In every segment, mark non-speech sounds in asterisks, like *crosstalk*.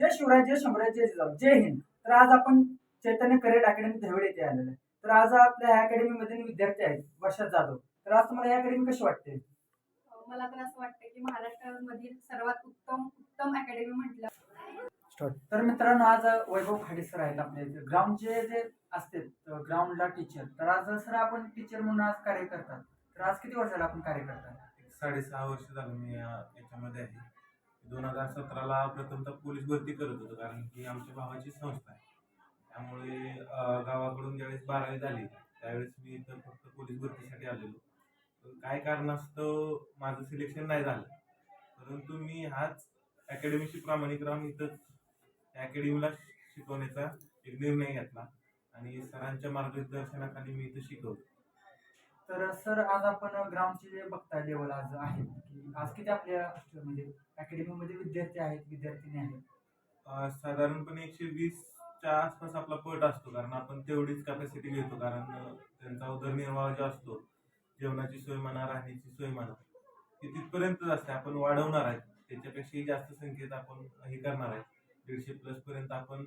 जय शिवराय जय शंभराय जय जिजाऊ जय हिंद. तर आज आपण चैतन्य करिअर अकॅडमी धवड येथे आलेलो आहे. तर आज आपल्या ह्या अकॅडमीमध्ये विद्यार्थी आहेत वर्षात जाधव. तर आज तुम्हाला ही अकॅडमी कशी वाटते? मला तर असं वाटतं की महाराष्ट्रामधील सर्वात उत्तम उत्तम अकॅडमी म्हटलं. तर मित्रांनो आज वैभव खाडे सर आहेत आपल्या इथे. ग्राउंडचे जे असते ग्राउंडला टीचर तर आज सर आपण टीचर म्हणून आज कार्य करतात. तर आज किती वर्षाला आपण कार्य करतात साडेसहा वर्ष झालं मी याच्यामध्ये आहे. दोन हजार सतराला प्रथमतः पोलीस भरती करत होतो कारण की आमच्या भावाची संस्था आहे. त्यामुळे गावाकडून ज्यावेळेस बारावी झाली त्यावेळेस मी इथं फक्त पोलीस भरतीसाठी आलेलो. पण काय कारणास्तव माझं सिलेक्शन नाही झालं. परंतु मी हाच अकॅडमीशी प्रामाणिक राहून इथंच त्या अकॅडमीला शिकवण्याचा एक निर्णय घेतला. आणि सरांच्या मार्गदर्शनाखाली मी इथं शिकवतो तर सर आज आपण ग्रामचे जे बघताय लेवल आज आहे की आज किती आपल्या म्हणजे अकॅडमीमध्ये विद्यार्थी आहेत विद्यार्थिनी आहेत? साधारणपणे एकशे वीसच्या आसपास आपला पट असतो कारण आपण तेवढीच कॅपॅसिटी घेतो कारण त्यांचा उदरनिर्वाह जो असतो जेवणाची सोय म्हणा राहण्याची सोय म्हणा ती तिथपर्यंतच असते. आपण वाढवणार आहे त्याच्यापेक्षाही जास्त संख्येत आपण हे करणार आहे दीडशे प्लस पर्यंत आपण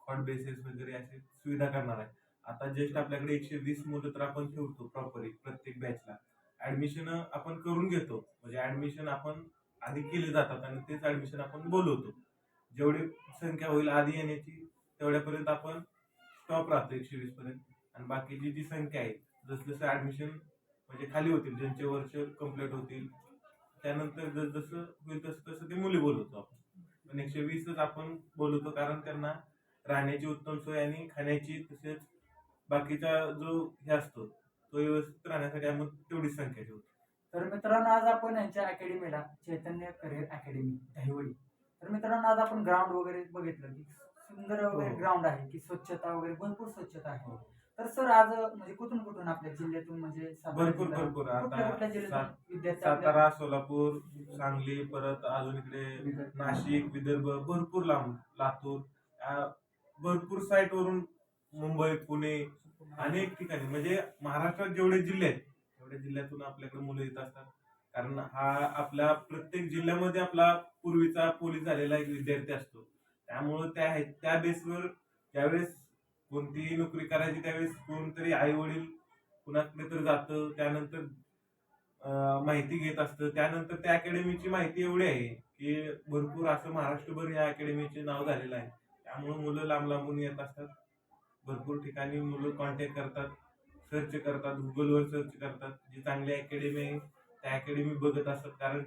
हॉट बेसेस वगैरे असे सुविधा करणार आहे आता जस्ट आपल्याकडे एकशे वीस मुलं तर आपण ठेवतो प्रॉपरली प्रत्येक बॅचला ॲडमिशन आपण करून घेतो. म्हणजे ॲडमिशन आपण आधी केले जातात आणि तेच ॲडमिशन आपण बोलवतो. जेवढी संख्या होईल आधी येण्याची तेवढ्यापर्यंत आपण स्टॉप राहतो एकशे वीस पर्यंत. आणि बाकीची जी संख्या आहे जसजसं ऍडमिशन ॲडमिशन म्हणजे खाली होतील ज्यांचे वर्ष कंप्लीट होतील त्यानंतर जसजसं होईल तसं तसं ते मुली बोलवतो आपण. पण एकशे वीसच आपण बोलवतो कारण त्यांना राहण्याची उत्तम सोय आणि खाण्याची तसेच बाकीचा जो हे असतो तो व्यवस्थित राहण्यासाठी आपण तेवढीच संख्या ठेवतो. तर मित्रांनो आज आपण यांच्या अकॅडमीला चैतन्य करिअर अकॅडमी दहिवडी. तर मित्रांनो आज आपण ग्राउंड वगैरे बघितलं की सुंदर वगैरे हो. ग्राउंड आहे की स्वच्छता वगैरे भरपूर स्वच्छता आहे. हो. तर सर आज म्हणजे कुठून कुठून आपल्या जिल्ह्यातून म्हणजे भरपूर भरपूर. आता सातारा सोलापूर सांगली परत अजून इकडे नाशिक विदर्भ भरपूर लांब लातूर. भरपूर साईट वरून मुंबई पुणे अनेक ठिकाणी. म्हणजे महाराष्ट्रात जेवढे जिल्हे आहेत तेवढ्या जिल्ह्यातून आपल्याकडे मुलं येत असतात. कारण हा आपल्या प्रत्येक जिल्ह्यामध्ये आपला पूर्वीचा पोलीस झालेला एक विद्यार्थी असतो. त्यामुळं त्या आहेत. त्या बेसवर ज्यावेळेस कोणतीही नोकरी करायची त्यावेळेस कोणतरी आई वडील कुणाकडे तर जातं. त्यानंतर माहिती घेत असतं. त्यानंतर त्या अकॅडमीची माहिती एवढी आहे की भरपूर असं महाराष्ट्रभर या अकॅडमीचे नाव झालेलं आहे. त्यामुळे मुलं लांब लांबून येत असतात. भरपूर ठिकाणी मुलं कॉन्टॅक्ट करतात सर्च करतात गुगलवर सर्च करतात. जी चांगली अकॅडमी आहे त्या अकॅडमी बघत असतात. कारण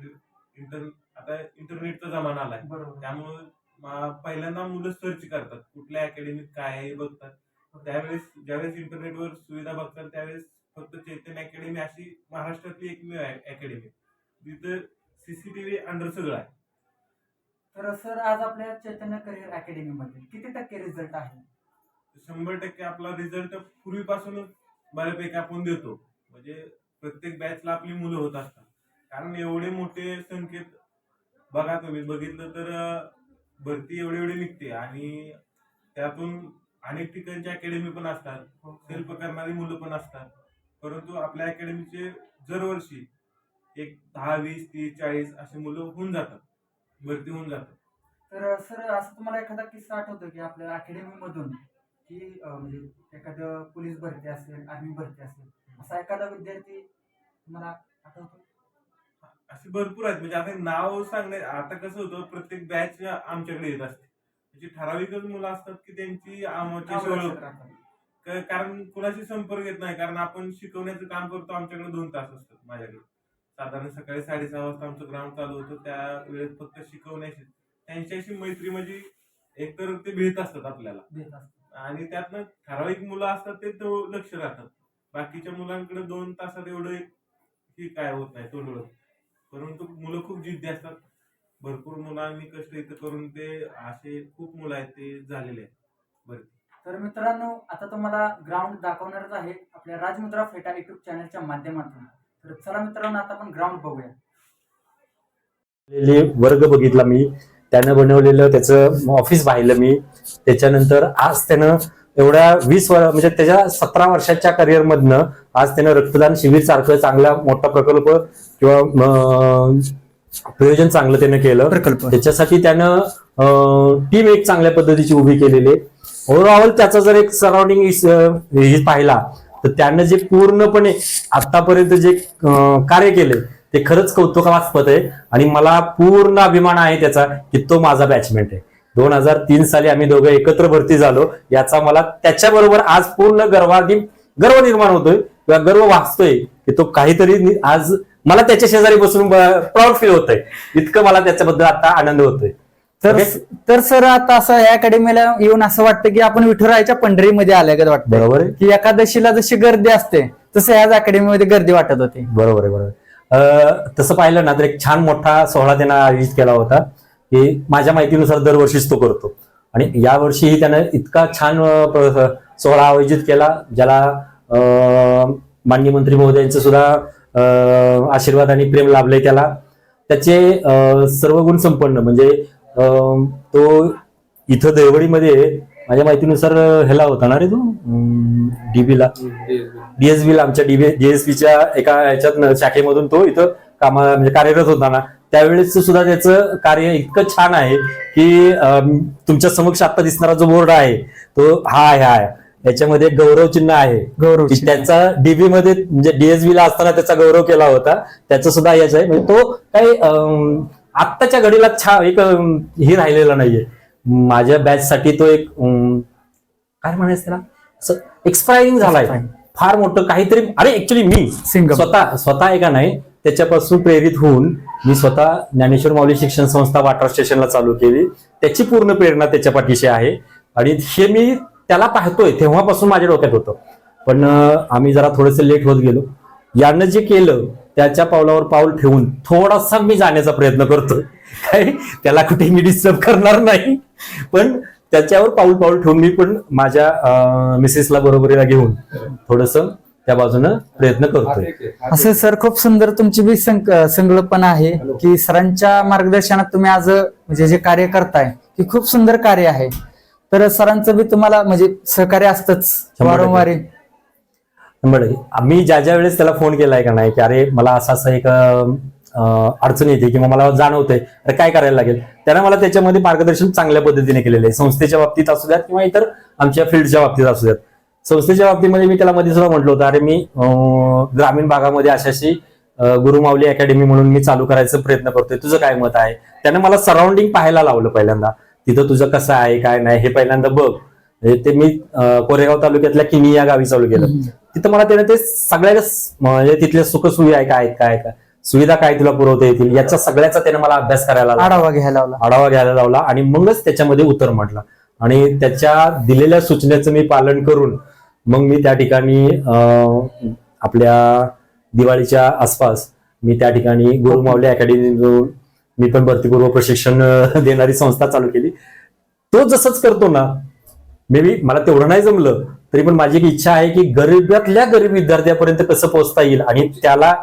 इंटर आता इंटरनेटचा जमाना आलाय. त्यामुळं पहिल्यांदा मुलं सर्च करतात. कुठल्या अकॅडमीत काय आहे हे बघतात. त्यावेळेस ज्यावेळेस इंटरनेटवर सुविधा बघतात त्यावेळेस फक्त चैतन्य अकॅडमी अशी महाराष्ट्रातली एकमेव अकॅडमी तिथं सीसीटीव्ही अंडर सगळं आहे. तर सर आज आपल्या चैतन्य करिअर अकॅडमी मध्ये किती टक्के रिझल्ट आहे? शंभर टक्के आपला रिझल्ट पूर्वीपासूनच बऱ्यापैकी आपण देतो. म्हणजे प्रत्येक बॅचला आपली मुलं होत असतात. कारण एवढे मोठे संख्येत बघा तुम्ही बघितलं तर भरती एवढी एवढी निघते आणि त्यातून अनेक ठिकाणची अकॅडमी पण असतात. सेल्फ करणारी मुलं पण असतात. परंतु आपल्या अकॅडमीचे दरवर्षी एक दहा वीस तीस चाळीस असे मुलं होऊन जातात. भरती होऊन जातात. तर सर असं तुम्हाला एखादा किस्सा आठवतो की आपल्या अकॅडमी मधून की म्हणजे एखादं पोलीस भरती असेल आर्मी भरती असेल असा एखादा विद्यार्थी तुम्हाला आठवतो? असे भरपूर आहेत. म्हणजे आता नाव सांगणे आता कसं होतं प्रत्येक बॅच आमच्याकडे येत असते. म्हणजे ठराविकच मुलं असतात की त्यांची आमची ओळख कारण कुणाशी संपर्क येत नाही कारण आपण शिकवण्याचं काम करतो आमच्याकडे दोन तास असतात माझ्याकडे. साधारण सकाळी साडेसहा वाजता आमचं ग्राउंड चालू होतं त्या वेळेत फक्त शिकवण्याशी त्यांच्याशी मैत्री म्हणजे एकतर ते भेट असतात आपल्याला. आणि त्यातनं ठराविक मुलं असतात ते तो लक्ष राहतात. बाकीच्या मुलांकडे दोन तासात एवढं एक ही काय होत नाही तोंड ओळख. परंतु मुलं खूप जिद्दी असतात. भरपूर मुलांनी कष्ट इथं करून ते असे खूप मुलं आहेत ते झालेले आहेत. भरती तर मित्रांनो आता तुम्हाला ग्राउंड दाखवणारच आहे आपल्या राजमुद्रा फेटा युट्यूब चॅनलच्या माध्यमातून. तर चला मित्रांनो आता आपण ग्राउंड बघूया. वर्ग बघितला मी. त्यानं बनवलेलं त्याचं ऑफिस पाहिलं मी. त्याच्यानंतर आज त्यानं एवढ्या वीस वर म्हणजे त्याच्या सतरा वर्षाच्या करिअर मधनं आज त्यानं रक्तदान शिबिर सारखं चांगला मोठा प्रकल्प किंवा प्रयोजन चांगलं त्यानं केलं. प्रकल्प. त्याच्यासाठी त्यानं टीम एक चांगल्या पद्धतीची उभी केलेली. आहे ओव्हरऑल त्याचा जर एक सराउंडिंग पाहिला तर त्यानं जे पूर्णपणे आतापर्यंत जे कार्य केले ते खरंच कौतुकास्पद आहे. आणि मला पूर्ण अभिमान आहे त्याचा की तो माझा बॅचमेंट आहे. दोन हजार तीन साली आम्ही दोघं एकत्र भरती झालो. याचा मला त्याच्याबरोबर आज पूर्ण गर्वाधी गर्व निर्माण होतोय किंवा गर्व वाचतोय की तो काहीतरी आज मला त्याच्या शेजारी बसून प्राऊड फील होतंय. इतकं मला त्याच्याबद्दल आता आनंद होतोय. तर. तर सर आता असं या अकॅडमीला येऊन असं वाटतं की आपण विठुरायाच्या पंढरीमध्ये आल्यागत वाटतं बरोबर आहे. की एकादशीला जशी गर्दी असते तसं याच अकॅडमीमध्ये गर्दी वाटत होती. बरोबर आहे बरोबर आहे. तसं पाहिलं ना तर एक छान मोठा सोहळा त्यांना आयोजित केला होता की माझ्या माहितीनुसार दरवर्षीच तो करतो. आणि यावर्षीही त्यानं इतका छान सोहळा आयोजित केला ज्याला माननीय मंत्री महोदयांचं सुद्धा आशीर्वाद आणि प्रेम लाभले त्याला. त्याचे सर्व गुण संपन्न म्हणजे तो इथं देवडीमध्ये माझ्या माहितीनुसार ह्याला होता ना रे तो? डीबीला डीएसबी ला. आमच्या डीएसबीच्या एका ह्याच्यात शाखेमधून तो इथं कामा म्हणजे कार्यरत होता ना. त्यावेळेस सुद्धा त्याचं कार्य इतकं छान आहे की तुमच्या समक्ष आता दिसणारा जो बोर्ड आहे तो हा आहे हा आहे. याच्यामध्ये गौरव चिन्ह आहे. गौरव त्याचा डीबी मध्ये म्हणजे डीएसबी ला असताना त्याचा गौरव केला होता. त्याचं सुद्धा याच आहे. म्हणजे तो काही आत्ताच्या घडीला छान एक हे राहिलेला नाहीये. माझ्या बॅच साठी तो एक काय म्हणायचं त्याला? एक्सपायरिंग झालाय. फार मोठं काहीतरी अरे ऍक्च्युली मी स्वतः स्वतः आहे का नाही त्याच्यापासून प्रेरित होऊन मी स्वतः ज्ञानेश्वर माऊली शिक्षण संस्था वाटर स्टेशनला चालू केली. त्याची पूर्ण प्रेरणा त्याच्या पाठीशी आहे. आणि हे मी त्याला पाहतोय तेव्हापासून माझ्या डोक्यात होतं. पण आम्ही जरा थोडंसं लेट होत गेलो. यानं जे केलं त्याच्या पावलावर पाऊल ठेवून थोडासा मी जाण्याचा प्रयत्न करतोय. काय त्याला कुठे मी डिस्टर्ब करणार नाही. पण त्याच्यावर पाऊल पाऊल ठेवून मी पण माझ्या मिसेसला बरोबरीला घेऊन थोडस त्या बाजूनं प्रयत्न करतोय. असं सर खूप सुंदर तुमची बी संक- संकल्पना आहे की सरांच्या मार्गदर्शनात तुम्ही आज म्हणजे जे कार्य करताय की खूप सुंदर कार्य आहे. तर सरांचं बी तुम्हाला म्हणजे सहकार्य असतंच. वारंवार. बरं आम्ही ज्या ज्या वेळेस त्याला फोन केलाय का नाही की अरे मला असं असं एक अडचण येते किंवा मला जाणवतंय तर काय करायला लागेल? त्यानं मला त्याच्यामध्ये मार्गदर्शन चांगल्या पद्धतीने केलेलं आहे. संस्थेच्या बाबतीत असू द्यात किंवा इतर आमच्या फील्डच्या बाबतीत असू द्यात. संस्थेच्या बाबतीमध्ये मी त्याला मध्ये सुद्धा म्हटलं होतं अरे मी ग्रामीण भागामध्ये अशाशी गुरुमावली अकॅडमी म्हणून मी चालू करायचा प्रयत्न करतोय. तुझं काय मत आहे? त्यानं मला सराउंडिंग पाहायला लावलं पहिल्यांदा. तिथं तुझं कसं आहे काय नाही हे पहिल्यांदा बघ. म्हणजे ते मी कोरेगाव तालुक्यातल्या किनी या गावी चालू केलं. तिथं मला त्याने ते सगळ्या म्हणजे तिथल्या सुखसुविधा आहे काय काय काय सुविधा काय तुला पुरवता येतील? याचा सगळ्याचा त्याने मला अभ्यास करायला. आढावा घ्यायला लावला. आढावा घ्यायला लावला आणि मगच त्याच्यामध्ये उतर म्हटला. आणि त्याच्या दिलेल्या सूचनेचं मी पालन करून मग मी त्या ठिकाणी आपल्या दिवाळीच्या आसपास मी त्या ठिकाणी गुरुमावली अकॅडमी मी पण भरतीपूर्व प्रशिक्षण देणारी संस्था चालू केली. तो जसंच करतो ना मे बी मला तेवढं नाही जमलं तरी पण माझी एक इच्छा आहे की गरीबातल्या गरीब विद्यार्थ्यापर्यंत कसं पोहोचता येईल आणि त्याला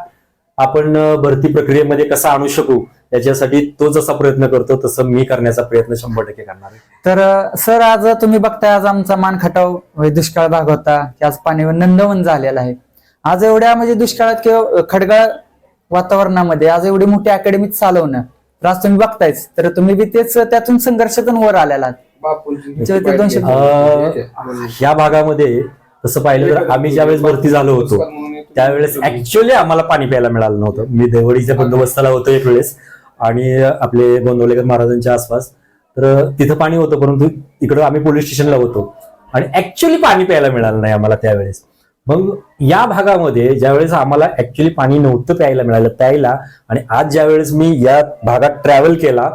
आपण भरती प्रक्रियेमध्ये कसं आणू शकू याच्यासाठी तो जसा प्रयत्न करतो तसं मी करण्याचा प्रयत्न शंभर टक्के करणार आहे. तर सर आज तुम्ही बघताय आज आमचा मान खटाव दुष्काळ भाग होता की आज पाणी नंदवन झालेला आहे. आज एवढ्या म्हणजे दुष्काळात किंवा खडगाळ वातावरणामध्ये आज एवढी मोठी अकॅडमी चालवणं तर आज तुम्ही बघतायच तर तुम्ही बी तेच त्यातून संघर्षातून वर आलेला आहात. ते- ते दोनशे- अं, या भागामध्ये तसं पाहिलं तर आम्ही ज्यावेळेस भरती झालो होतो त्यावेळेस ऍक्च्युअली आम्हाला पाणी प्यायला मिळालं नव्हतं. मी देवडीच्या बंदोबस्ताला होतो एक वेळेस. आणि आपले गोंदवलेकर महाराजांच्या आसपास. तर तिथं पाणी होतं परंतु इकडं आम्ही पोलीस स्टेशनला होतो. आणि ऍक्च्युअली पाणी प्यायला मिळालं नाही आम्हाला त्यावेळेस. मग या भागामध्ये ज्यावेळेस आम्हाला ऍक्च्युली पाणी नव्हतं प्यायला मिळालं प्यायला आणि आज ज्यावेळेस मी या भागात ट्रॅव्हल केला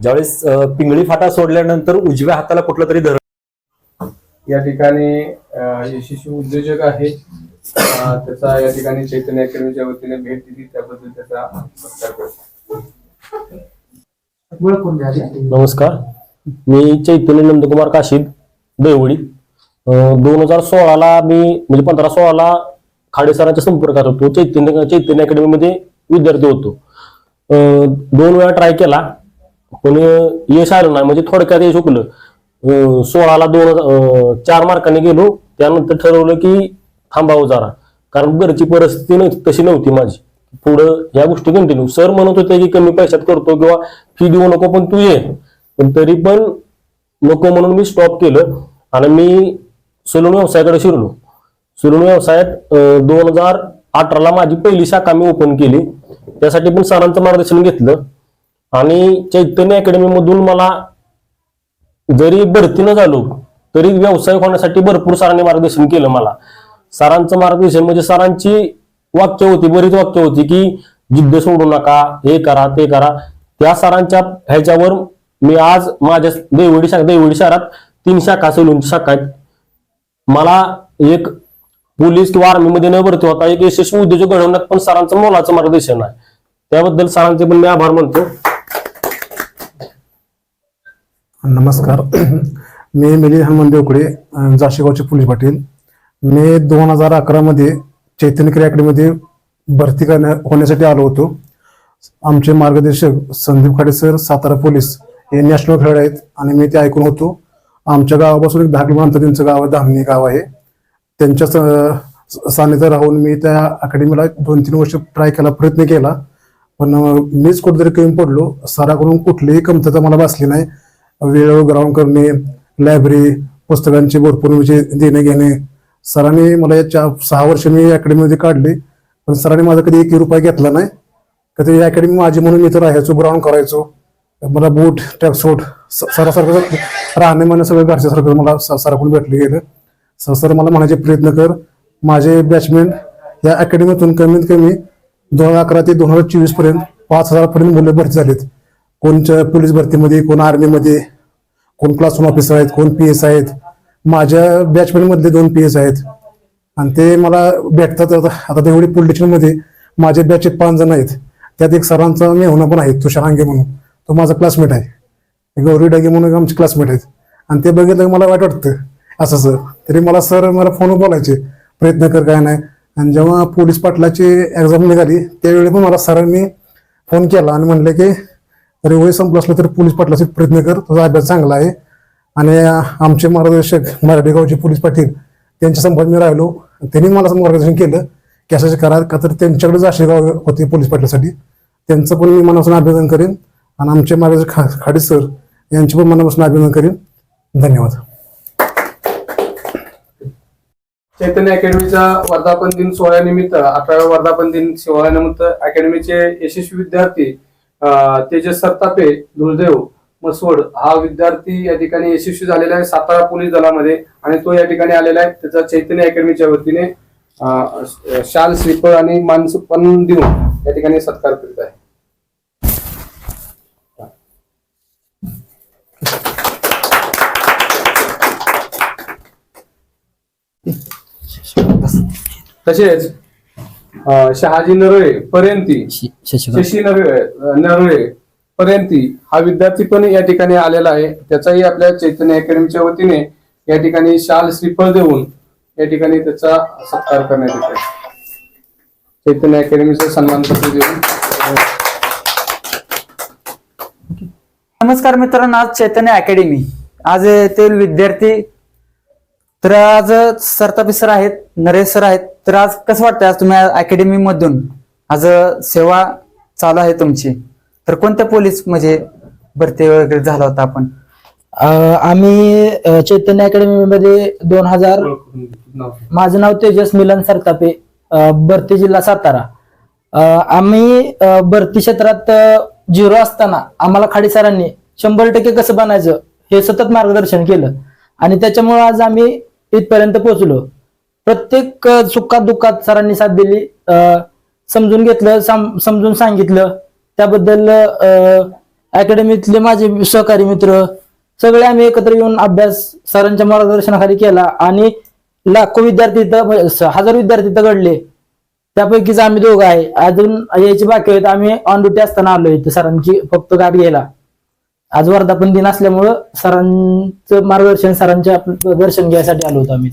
ज्यावेळेस पिंगळी फाटा सोडल्यानंतर उजव्या हाताला कुठलं तरी धरण या ठिकाणी यशस्वी उद्योजक आहे त्याचा या ठिकाणी चैतन्य अकॅडमीच्या वतीने भेट दिली. त्याबद्दल त्याचा. नमस्कार मी चैतन्य नंदकुमार काशीद देवळी दोन हजार सोळाला मी म्हणजे पंधरा सोळाला खाडे सरांच्या संपर्कात होतो. चैतन्य चैतन्य अकॅडमीमध्ये विद्यार्थी होतो. दोन वेळा ट्राय केला. पण यश आलं नाही म्हणजे थोडक्यात यश उकलं सोळाला दोन चार मार्काने गेलो त्यानंतर ठरवलं की थांबावं जरा. कारण घरची परिस्थिती नव्हती तशी नव्हती माझी. पुढं या गोष्टी कंटिन्यू सर म्हणत होते की कमी पैशात करतो किंवा फी देऊ नको पण तू ये. पण तरी पण नको म्हणून मी स्टॉप केलं आणि मी सलून व्यवसायाकडे शिरलो. सलून व्यवसायात दोन हजार अठराला माझी पहिली शाखा मी ओपन केली. त्यासाठी पण सरांचं मार्गदर्शन घेतलं. आणि चैतन्य अकॅडमी मधून मला जरी भरती न झालो तरी व्यावसायिक होण्यासाठी भरपूर सरांनी मार्गदर्शन केलं मला. सरांचं मार्गदर्शन म्हणजे सरांची वाक्य होती बरीच वाक्य होती की जिद्द सोडू नका हे करा ते करा. त्या सरांच्या ह्याच्यावर मी आज माझ्या देवडी शाखा देवडी शहरात तीन शाखा सलूनची शाखा आहेत. मला एक पोलीस किंवा आर्मीमध्ये न भरती होता एक यशस्वी उद्योजक घडवण्यात पण सरांचं मोलाचं मार्गदर्शन आहे. त्याबद्दल सरांचे पण मी आभार मानतो. नमस्कार. *clears throat* मी मिलिंद हनुमान देवकडे जाशेगावचे पोलीस पाटील. मी दोन हजार अकरामध्ये चैतन्य क्रिया अकॅडमीमध्ये भरती करण्या होण्यासाठी आलो होतो. आमचे मार्गदर्शक संदीप खाडे सर सातारा पोलीस हे नॅशनल खेळाडू आहेत आणि मी ते ऐकून होतो. आमच्या गावापासून एक दहा किलोमीटर त्यांचं गाव आहे धामणी गाव आहे. त्यांच्या स- सानिध्यात राहून मी त्या अकॅडमीला दोन तीन वर्ष ट्राय केला प्रयत्न केला. पण मीच कुठेतरी कमी पडलो. सराकडून कुठलीही कमतरता मला बसली नाही. वेळेवर ग्राउंड करणे लायब्ररी पुस्तकांचे भरपूर म्हणजे देणे घेणे. सरांनी मला या चार सहा वर्ष मी अकॅडमीमध्ये काढले पण सरांनी माझा कधी एक रुपया घेतला नाही. कधी अकॅडमी माझी म्हणून मी तर राहायचो ग्राउंड करायचो. मला बूट ट्रॅकसूट सरासारखं राहणे म्हणणं सगळं घरच्यासारखं मला स- सराकडून भेटले गेलं. सर सर मला म्हणायचे प्रयत्न कर माझे बॅचमेन या अकॅडमीतून कमीत कमी दोन हजार अकरा ते दोन हजार चोवीसपर्यंत पाच हजार पर्यंत मुलं भरती झालीत. कोणच्या पोलीस भरतीमध्ये कोण आर्मीमध्ये कोण क्लास वन ऑफिसर आहेत कोण पी एस आहेत? माझ्या बॅचमेंटमधले दोन पी एस आहेत. आणि ते मला भेटतात आता आता तेवढी पोलिटिशनमध्ये माझे बॅचचे पाच जण आहेत. त्यात एक सरांचा मेहुणा पण आहे तुषार हांगे म्हणून. तो माझा क्लासमेट आहे. गौरी डागे म्हणून आमचे क्लासमेट आहेत. आणि ते बघितलं की मला वाईट वाटतं. असं सर तरी मला सर मला फोन बोलायचे. प्रयत्न कर काय नाही. आणि जेव्हा पोलीस पाटलाची एक्झाम निघाली त्यावेळी पण मला सरांनी फोन केला आणि म्हणले की तरी वय संपलं असलं तर पोलीस पाटलाशी प्रयत्न कर तुझा अभ्यास चांगला आहे. आणि आमचे मार्गदर्शक मराठी गावचे पोलीस पाटील त्यांच्या संपर्क मी राहिलो. त्यांनी मला मार्गदर्शन केलं की असं करा का तर त्यांच्याकडे जाशेगाव होते पोलीस पाटलासाठी. त्यांचं पण मी मनापासून अभिनंदन करेन. आणि आमचे मार्गदर्शक खा खाडे सर यांचे पण मनापासून अभिनंदन करेन. धन्यवाद. चैतन्य अकॅडमीचा वर्धापन दिन सोहळ्यानिमित्त अठराव्या वर्धापन दिन सोहळ्यानिमित्त अकॅडमीचे यशस्वी विद्यार्थी तेजस सरतापे दुर्देव मसवड हा विद्यार्थी या ठिकाणी यशस्वी झालेला आहे. सातारा पोलीस दलामध्ये आणि तो या ठिकाणी आलेला आहे. त्याचा चैतन्य अकॅडमीच्या वतीने शाल श्रीफळ आणि मानसपण देऊन या ठिकाणी सत्कार करीत आहे. तसेच शहाजी नरळे पर्यंती शशी नरळे नरळे पर्यंती हा विद्यार्थी पण या ठिकाणी आलेला आहे. त्याचाही आपल्या चैतन्य अकॅडमीच्या वतीने या ठिकाणी शाल श्रीफळ देऊन या ठिकाणी त्याचा सत्कार करण्यात येत आहे. चैतन्य अकॅडमीचा सन्मान पत्र देऊन. नमस्कार मित्रांनो आज चैतन्य अकॅडमी. आज येथील विद्यार्थी तर आज सरतापी सर आहेत नरेश सर आहेत तर आज कसं वाटतं आज तुम्ही अकॅडमी मधून आज सेवा चालू आहे तुमची. तर कोणत्या पोलीस म्हणजे भरती वगैरे झाला होता आपण? आम्ही चैतन्य अकॅडमी मध्ये दोन हजार माझं नाव तेजस मिलन सरतापे भरती जिल्हा सातारा. आम्ही भरती क्षेत्रात झिरो असताना आम्हाला खाडी सरांनी शंभर टक्के कसं बनायचं हे सतत मार्गदर्शन केलं. आणि त्याच्यामुळे आज आम्ही इथपर्यंत पोहोचलो. प्रत्येक सुखात दुःखात सरांनी साथ दिली. समजून घेतलं सम- समजून सांगितलं. त्याबद्दल अं, अकॅडमीतले माझे सहकारी मित्र सगळे आम्ही एकत्र येऊन अभ्यास सरांच्या मार्गदर्शनाखाली केला आणि लाखो विद्यार्थी इथं हजार विद्यार्थी इथं घडले. त्यापैकीच आम्ही दोघं आहे. अजून यायची बाकी आहेत. आम्ही ऑन ड्युटी असताना आलो इथं सरांची फक्त गाठ घ्यायला. आज वर्धापन दिन असल्यामुळं सरांचं मार्गदर्शन सरांचे आपलं दर्शन घ्यायसाठी आलो होतो आम्ही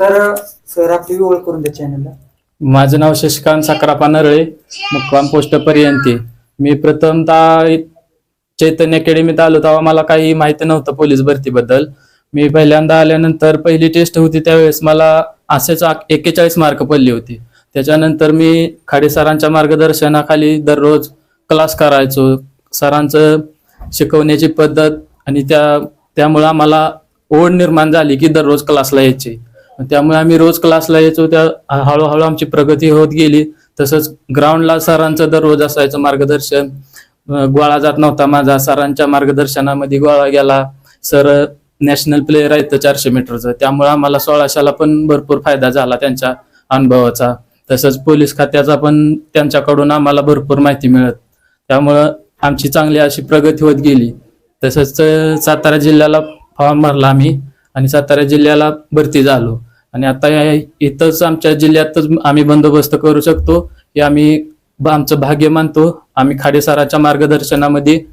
तर सर आपली ओळख करून द्या चॅनलला माझं नाव शशिकांत साखरापा नरळे मुक्काम पोस्ट पर्यंती. मी प्रथमतः चैतन्य अकॅडमीत आलो तेव्हा मला काही माहिती नव्हतं पोलीस भरतीबद्दल. मी पहिल्यांदा आल्यानंतर पहिली टेस्ट होती त्यावेळेस मला असेच एक्केचाळीस मार्क पडली होती. त्याच्यानंतर मी खाडे सरांच्या मार्गदर्शनाखाली दररोज क्लास करायचो. सरांचं शिकवण्याची पद्धत आणि त्या त्यामुळे आम्हाला ओढ निर्माण झाली की दररोज क्लासला यायची. त्यामुळे आम्ही रोज क्लासला यायचो. त्या हळूहळू आमची प्रगती होत गेली. तसंच ग्राउंडला सरांचं दररोज असायचं मार्गदर्शन. गोळा जात नव्हता माझा. सरांच्या मार्गदर्शनामध्ये गोळा गेला. सर नॅशनल प्लेअर आहेत चारशे मीटरचं त्यामुळे आम्हाला सोळाशेला पण भरपूर फायदा झाला त्यांच्या अनुभवाचा. तसंच पोलीस खात्याचा पण त्यांच्याकडून आम्हाला भरपूर माहिती मिळत. त्यामुळं आमची चांगली अशी प्रगती होत गेली. तसंच सातारा जिल्ह्याला फॉर्म भरला आम्ही. आणि सातारा जिल्ह्याला भरती झालो. आणि आता या- इथंच आमच्या जिल्ह्यातच आम्ही बंदोबस्त करू शकतो. हे आम्ही आमचं भाग्य मानतो. आम्ही खाडेसाराच्या मार्गदर्शनामध्ये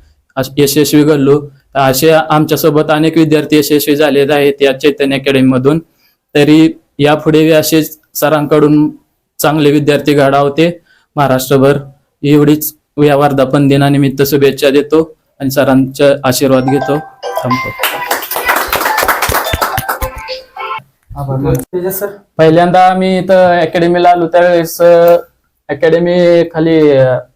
यशस्वी घडलो. असे आमच्यासोबत अनेक विद्यार्थी यशस्वी झालेले आहेत या चैतन्य अकॅडमीमधून. तरी यापुढे असे सरांकडून चांगले विद्यार्थी घडावते. महाराष्ट्रभर एवढीच या वर्धापन दिनानिमित्त शुभेच्छा देतो आणि सरांचा आशीर्वाद घेतो. थांबतो. पहिल्यांदा आम्ही इथं अकॅडमीला आलो त्यावेळेस अकॅडमी खाली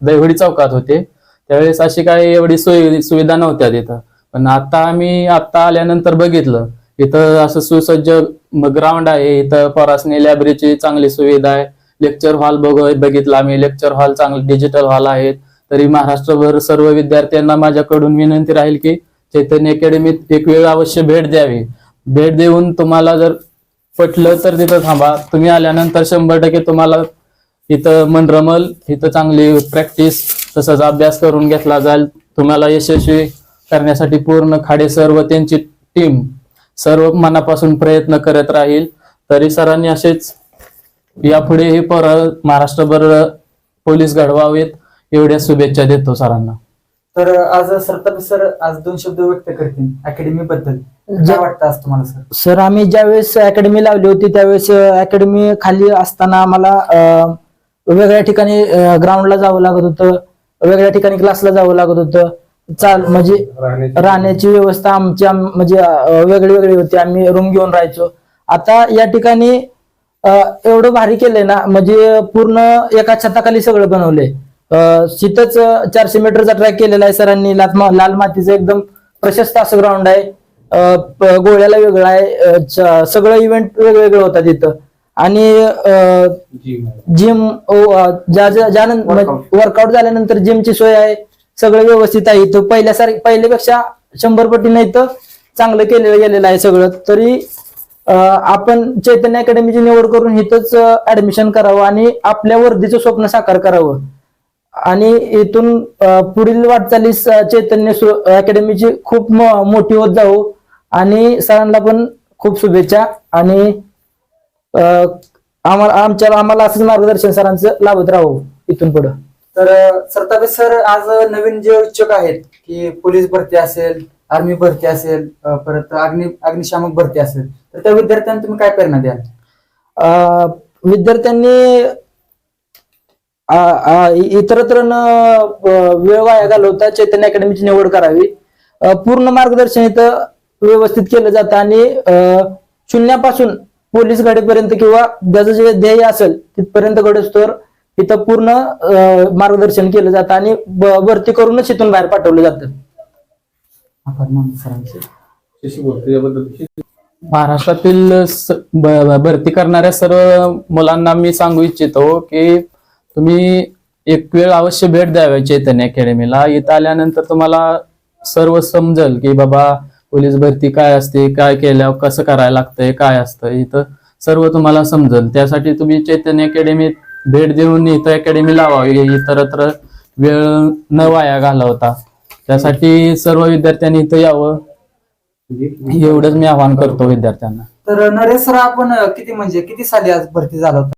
दैवडी चौकात होते. त्यावेळेस अशी काही एवढी सोयी सुविधा नव्हत्या तिथं. पण आता आम्ही आता आल्यानंतर बघितलं इथं असं सुसज्ज ग्राउंड आहे. इथं परासनी लायब्ररीची चांगली सुविधा आहे. लेक्चर हॉल बघ बघितला आम्ही. लेक्चर हॉल चांगले डिजिटल हॉल आहेत. तरी महाराष्ट्रभर सर्व विद्यार्थ्यांना माझ्याकडून विनंती राहील की चैतन्य अकॅडमीत एक वेळ अवश्य भेट द्यावी. भेट देऊन तुम्हाला जर पटलं तर तिथं थांबा. तुम्ही आल्यानंतर शंभर टक्के तुम्हाला इथं मन रमल इथं चांगली प्रॅक्टिस तसंच अभ्यास करून घेतला जाईल. तुम्हाला यशस्वी करण्यासाठी पूर्ण खाडे सर व त्यांची टीम सर्व मनापासून प्रयत्न करत राहील. तरी सरांनी असेच यापुढे हे पर महाराष्ट्रभर पोलीस घडवावेत एवढ्या शुभेच्छा देतो सरांना. तर आज सरताप सर आज दोन शब्द व्यक्त करतील अकॅडमी बद्दल. काय जे- वाटतं आज तुम्हाला सर? सर आम्ही ज्यावेळेस अकॅडमी लावली होती त्यावेळेस अकॅडमी खाली असताना आम्हाला वेगळ्या ठिकाणी ग्राउंडला जावं लागत होतं वेगळ्या ठिकाणी क्लासला जावं लागत होतं. चाल म्हणजे राहण्याची- व्यवस्था आमची आम- म्हणजे वेगळी वेगळी होती. आम्ही रूम घेऊन राहायचो. आता या ठिकाणी एवढं भारी केलंय ना म्हणजे पूर्ण एका छताखाली सगळं बनवलंय. अं, चारशे मीटरचा ट्रॅक केलेला आहे सरांनी. लाल मातीचं एकदम प्रशस्त असं ग्राउंड आहे. गोळ्याला वेगळं आहे. सगळं इव्हेंट वेगवेगळं होतात तिथं. आणि जिम. वर्कआउट झाल्यानंतर जिमची सोय आहे. सगळं व्यवस्थित आहे इथं. पहिल्यासारखं पहिल्यापेक्षा शंभर पटीनं इथं चांगलं केलेलं गेलेलं आहे सगळं. तरी आपण चैतन्य अकॅडमीची निवड करून इथंच ऍडमिशन करावं आणि आपल्या वर्धीचं स्वप्न साकार करावं. आणि इथून पुढील वाटचालीस चैतन्य सु- अकॅडमीची खूप मोठी होत जाऊ. आणि सरांना पण खूप शुभेच्छा. आणि आम्हाला आमच्या आम्हाला असंच मार्गदर्शन सरांचं लाभत राहू इथून पुढं. तर सरतापे सर आज नवीन जे इच्छुक आहेत की पोलीस भरती असेल आर्मी भरती असेल परत अग्नि अग्निशामक भरती असेल तर त्या विद्यार्थ्यांना तुम्ही काय प्रेरणा द्याल? अं, विद्यार्थ्यांनी इतरत्र न वेळ वाया घालवता चैतन्य अकॅडमीची निवड करावी. पूर्ण मार्गदर्शन इथं व्यवस्थित केलं जातं आणि शून्यापासून पोलीस गाडीपर्यंत किंवा त्याचं जे ध्येय असेल तिथपर्यंत घडस्तोवर इथं पूर्ण मार्गदर्शन केलं जातं आणि भरती करूनच इथून बाहेर पाठवलं जातं. महाराष्ट्रातील भरती करणाऱ्या सर्व मुलांना मी सांगू इच्छितो की तुम्ही एक वेळ अवश्य भेट द्यावी चैतन्य अकॅडमीला. इथं आल्यानंतर तुम्हाला सर्व समजेल की बाबा पोलीस भरती काय असते काय केल्यावर कसं करायला लागतंय काय असतं इथं सर्व तुम्हाला समजेल. त्यासाठी तुम्ही चैतन्य अकॅडमीत भेट देऊन इथं अकॅडमी लावावी. इतरत्र वेळ न वाया घालवता. त्यासाठी सर्व विद्यार्थ्यांनी इथं यावं. एवढंच मी आवाहन करतो विद्यार्थ्यांना. तर नरेश सर आपण किती म्हणजे किती साली आज भरती झाला होता?